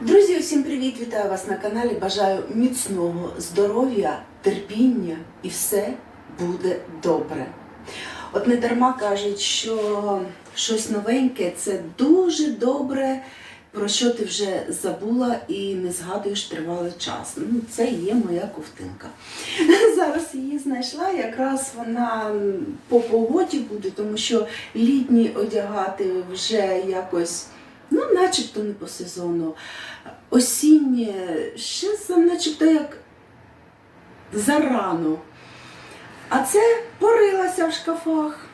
Друзі, усім привіт! Вітаю вас на каналі. Бажаю міцного здоров'я, терпіння і все буде добре. От не дарма кажуть, що щось новеньке це дуже добре, про що ти вже забула і не згадуєш тривалий час. Ну, це є моя ковтинка. Зараз її знайшла, якраз вона по погоді буде, тому що літні одягати вже якось, ну, начебто не по сезону. Осіннє, ще начебто як зарано. А це порилася в шкафах.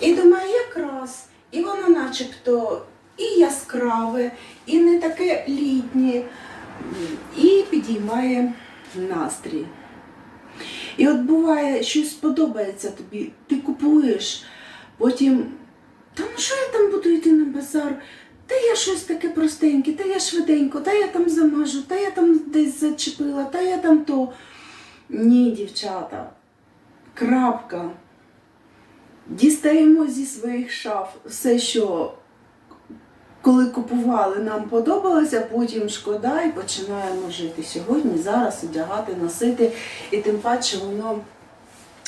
І думаю, якраз, і воно начебто і яскраве, і не таке літнє, і підіймає настрій. І от буває, щось подобається тобі, ти купуєш, потім, та ну що я там буду йти на базар? Та я щось таке простеньке, та я швиденько, та я там замажу, та я там десь зачепила, та я там то. Ні, дівчата, крапка. Дістаємо зі своїх шаф все, що коли купували, нам подобалося, потім шкода і починаємо жити сьогодні, зараз одягати, носити. І тим паче воно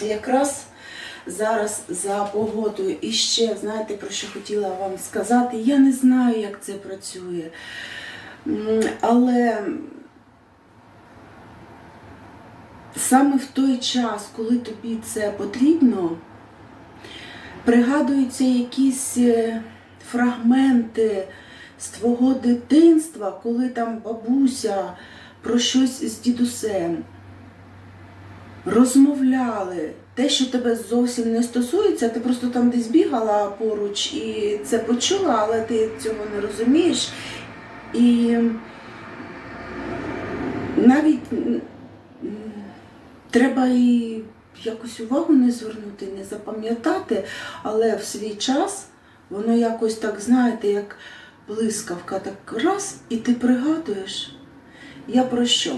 якраз зараз за погодою. І ще, знаєте, про що хотіла вам сказати, я не знаю, як це працює. Але саме в той час, коли тобі це потрібно, пригадуються якісь е, фрагменти з твого дитинства, коли там бабуся про щось з дідусем розмовляли. Те, що тебе зовсім не стосується, ти просто там десь бігала поруч і це почула, але ти цього не розумієш. І навіть треба і якось увагу не звернути, не запам'ятати, але в свій час воно якось так, знаєте, як блискавка, так раз, і ти пригадуєш. Я про що?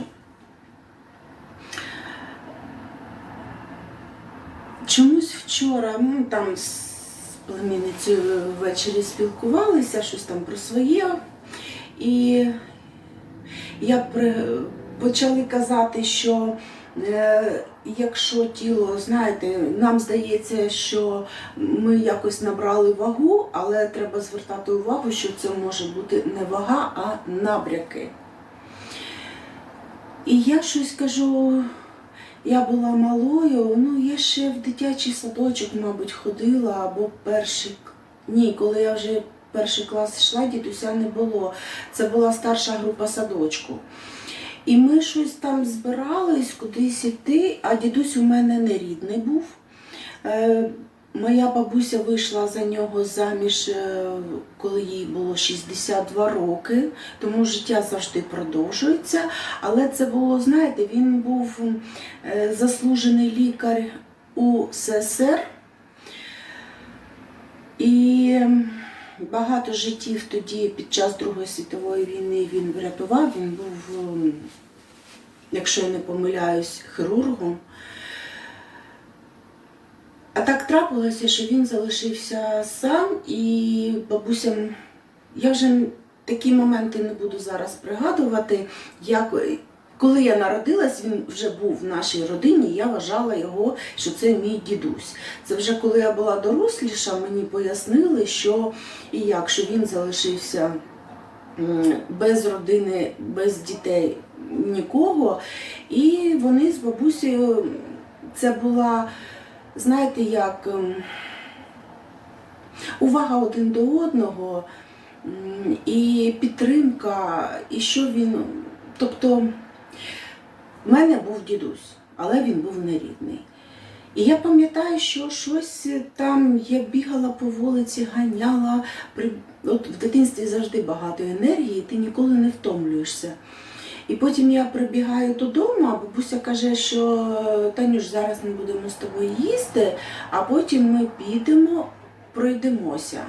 Вчора ми там з племінницею ввечері спілкувалися, щось там про своє. І я при... почали казати, що е, якщо тіло, знаєте, нам здається, що ми якось набрали вагу, але треба звертати увагу, що це може бути не вага, а набряки. І я щось кажу, я була малою, ну я ще в дитячий садочок, мабуть, ходила, або перший. Ні, коли я вже перший клас йшла, дідуся не було. Це була старша група садочку. І ми щось там збирались кудись іти, а дідусь у мене не рідний був. Моя бабуся вийшла за нього заміж, е, коли їй було 62 роки, тому життя завжди продовжується. Але це було, знаєте, він був е, заслужений лікар у СССР. І багато життів тоді під час Другої світової війни він врятував. Він був, якщо я не помиляюсь, хірургом. А так трапилося, що він залишився сам, і бабуся, я вже такі моменти не буду зараз пригадувати, як коли я народилась, він вже був в нашій родині, я вважала його, що це мій дідусь. Це вже коли я була доросліша, мені пояснили, що і як, що він залишився без родини, без дітей нікого. І вони з бабусею, це була, знаєте, як ем, увага один до одного і підтримка, і що він. Тобто в мене був дідусь, але він був нерідний. І я пам'ятаю, що щось там я бігала по вулиці, ганяла. От в дитинстві завжди багато енергії, ти ніколи не втомлюєшся. І потім я прибігаю додому, а бабуся каже, що Танюш, зараз ми будемо з тобою їсти, а потім ми підемо, пройдемося.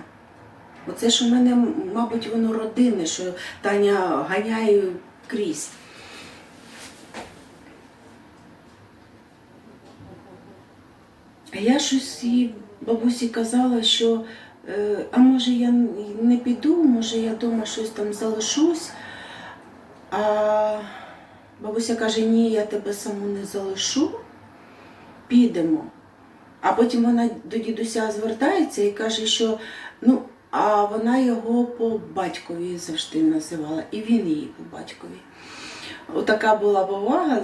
Оце ж у мене, мабуть, воно родинне, що Таня ганяє крізь. А я щось їй бабусі казала, що Е, А може я не піду, може я вдома щось там залишусь. А бабуся каже, ні, я тебе саму не залишу, підемо. А потім вона до дідуся звертається і каже, що ну, а вона його по батькові завжди називала, і він її по батькові. Отака була повага.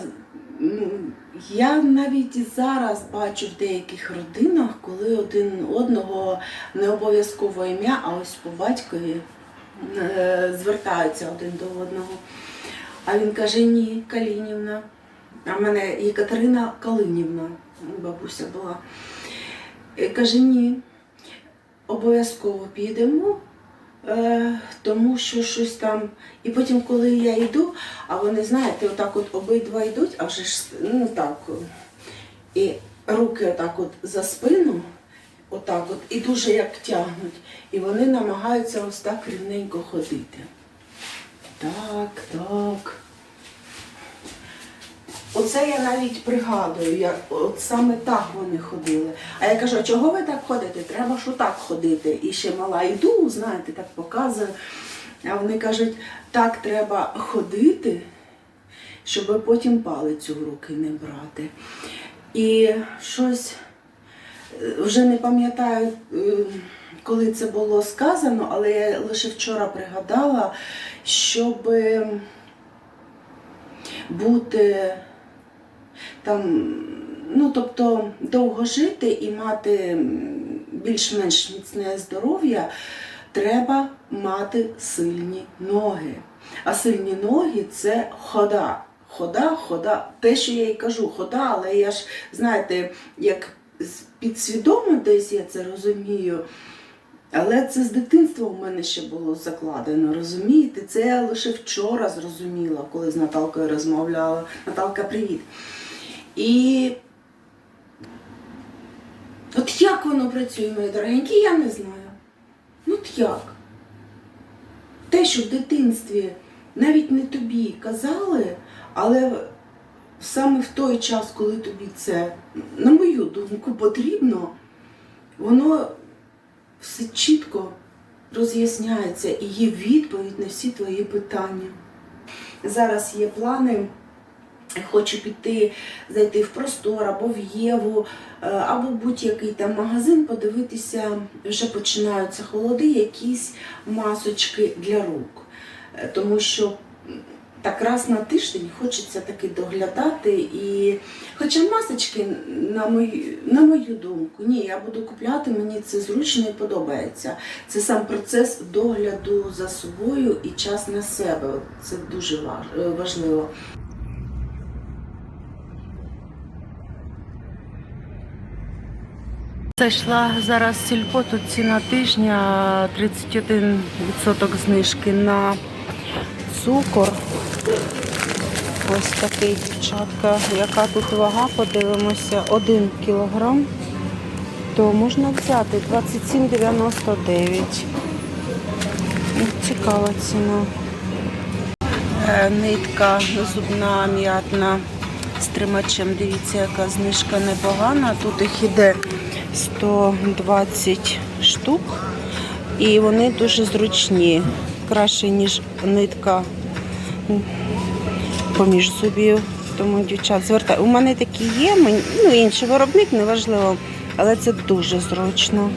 Я навіть зараз бачу в деяких родинах, коли один одного не обов'язково ім'я, а ось по батькові е, звертаються один до одного. А він каже: ні, Калінівна. А в мене Єкатерина Калинівна, бабуся була. Каже, ні, обов'язково підемо, е, тому що щось там. І потім, коли я йду, а вони, знаєте, отак от обидва йдуть, а вже ж ну так. І руки отак от за спину, отак от, і дуже як тягнуть. І вони намагаються ось так рівненько ходити. Так, так. Оце я навіть пригадую, як от саме так вони ходили. А я кажу, а чого ви так ходите? Треба ж отак ходити. І ще мала йду, знаєте, так показую. А вони кажуть, так треба ходити, щоб потім палицю в руки не брати. І щось е, вже не пам'ятаю, е, коли це було сказано, але я лише вчора пригадала, щоб бути там, ну тобто довго жити і мати більш-менш міцне здоров'я, треба мати сильні ноги. А сильні ноги це хода. Хода, хода. Те, що я й кажу, хода, але я ж, знаєте, як підсвідомо десь я це розумію. Але це з дитинства у мене ще було закладено, розумієте? Це я лише вчора зрозуміла, коли з Наталкою розмовляла. Наталка, привіт. І от як воно працює, мої дорогенькі, я не знаю. Ну от як? Те, що в дитинстві навіть не тобі казали, але саме в той час, коли тобі це, на мою думку, потрібно, воно все чітко роз'ясняється і є відповідь на всі твої питання. Зараз є плани. Хочу піти, зайти в простор або в Єву, е, або будь-який там магазин, подивитися, вже починаються холоди, якісь масочки для рук. Е, Тому що так раз на тиждень хочеться таки доглядати. І... Хоча масочки, на мою, на мою думку, ні, я буду купляти, мені це зручно і подобається. Це сам процес догляду за собою і час на себе. Це дуже важ- важливо. Зайшла зараз сільпо, тут ціна тижня 31% знижки на цукор. Ось такий дівчатка. Яка тут вага, подивимося, 1 кілограм, то можна взяти 27,99. Ну, Цікава ціна. Е, Нитка зубна м'ятна з тримачем. Дивіться, яка знижка непогана. Тут їх іде 120 штук. І вони дуже зручні. Краще, ніж нитка поміж зубів. Тому, дівчат, звертай. У мене такі є, ну інший виробник, неважливо, але це дуже зручно.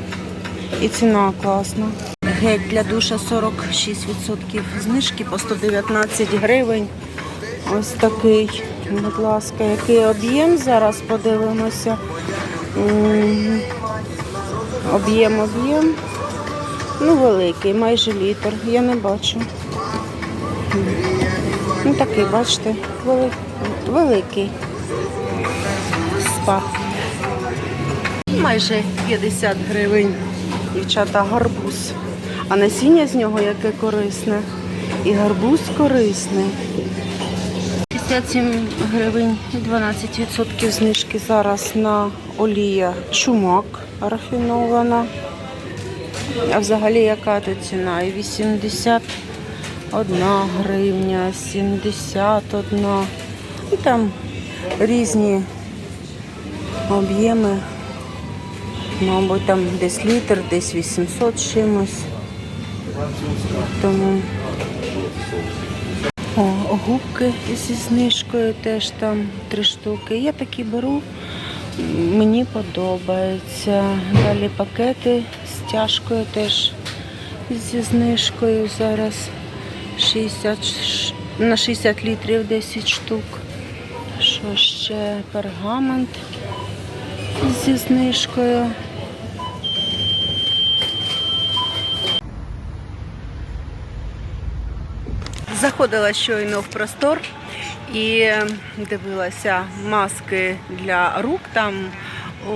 І ціна класна. Гель для душа 46% знижки по 119 гривень. Ось такий, будь ласка, який об'єм зараз подивимося. Об'єм, об'єм. Ну, великий, майже літр. Я не бачу. Ну такий, бачите, вели- великий. Спа. Майже 50 гривень. Дівчата, гарбуз. А насіння з нього яке корисне. І гарбуз корисний. 57 гривень і 12% знижки зараз на олія чумак рафінована. А взагалі яка тут ціна? І 81 гривня, 71. І там різні об'єми мабуть, там десь літр, десь 800 чимось. Тому О, губки зі знижкою теж там три штуки. Я такі беру. Мені подобається. Далі пакети з тяжкою теж зі знижкою зараз 60, на 60 літрів 10 штук. Що ще? Пергамент зі знижкою. Заходила щойно в простор і дивилася маски для рук там у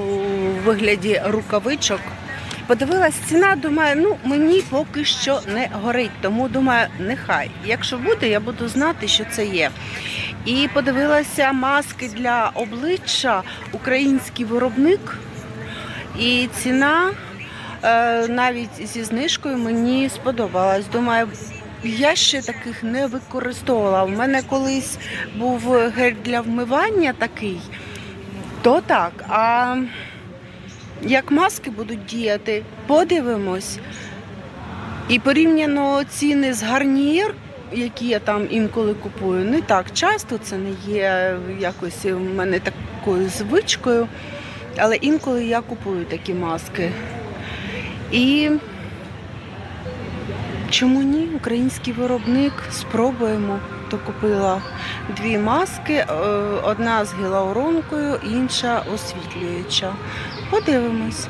вигляді рукавичок. Подивилась ціна, думаю, ну мені поки що не горить, тому думаю, нехай. Якщо буде, я буду знати, що це є. І подивилася маски для обличчя, український виробник. І ціна е, навіть зі знижкою мені сподобалась. Думаю, я ще таких не використовувала. У мене колись був гель для вмивання такий, то так. А як маски будуть діяти, подивимось. І порівняно ціни з гарнієр, які я там інколи купую, не так часто, це не є якось у мене такою звичкою. Але інколи я купую такі маски. І чому ні? Український виробник спробуємо. То купила дві маски, е, одна з гіалуронкою, інша освітлююча. Подивимось.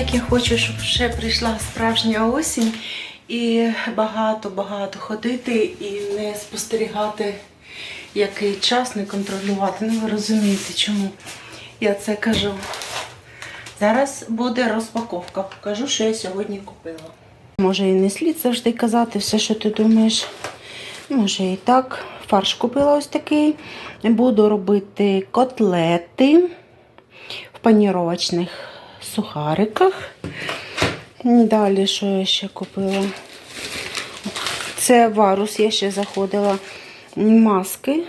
Як я хочу, щоб ще прийшла справжня осінь і багато-багато ходити і не спостерігати, який час не контролювати. Ну, ви розумієте, чому я це кажу. Зараз буде розпаковка. Покажу, що я сьогодні купила. Може і не слід завжди казати все, що ти думаєш. Може і так. Фарш купила ось такий. Буду робити котлети в паніровочних сухариках. Далі, що я ще купила? Це варус, я ще заходила. Маски.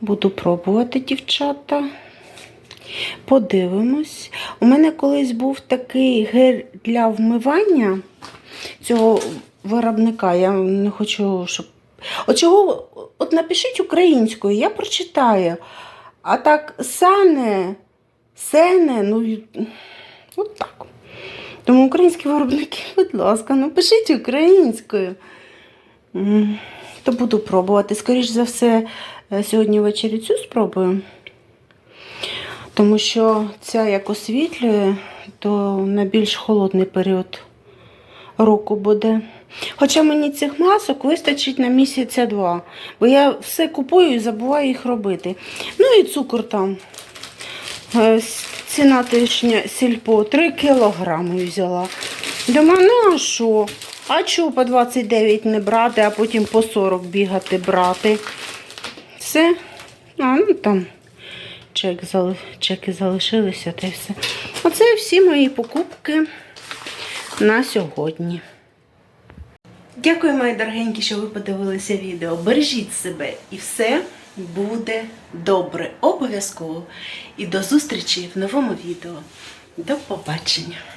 Буду пробувати, дівчата. Подивимось. У мене колись був такий гель для вмивання цього виробника. Я не хочу, щоб. От чого, от напишіть українською, я прочитаю. А так сане, сене, ну от так. Тому українські виробники, будь ласка, напишіть українською. То буду пробувати. Скоріш за все, е, сьогодні ввечері цю спробую. Тому що ця як освітлює, то на більш холодний період року буде. Хоча мені цих масок вистачить на місяця два, бо я все купую і забуваю їх робити. Ну і цукор там. Е, Ціна тижня сільпо 3 кілограми взяла. Думаю, ну а що? А чого по 29 не брати, а потім по 40 бігати брати? Все. А, ну там чек, чеки залишилися та й все. Оце всі мої покупки на сьогодні. Дякую, мої дорогенькі, що ви подивилися відео. Бережіть себе і все буде добре. Обов'язково. І до зустрічі в новому відео. До побачення!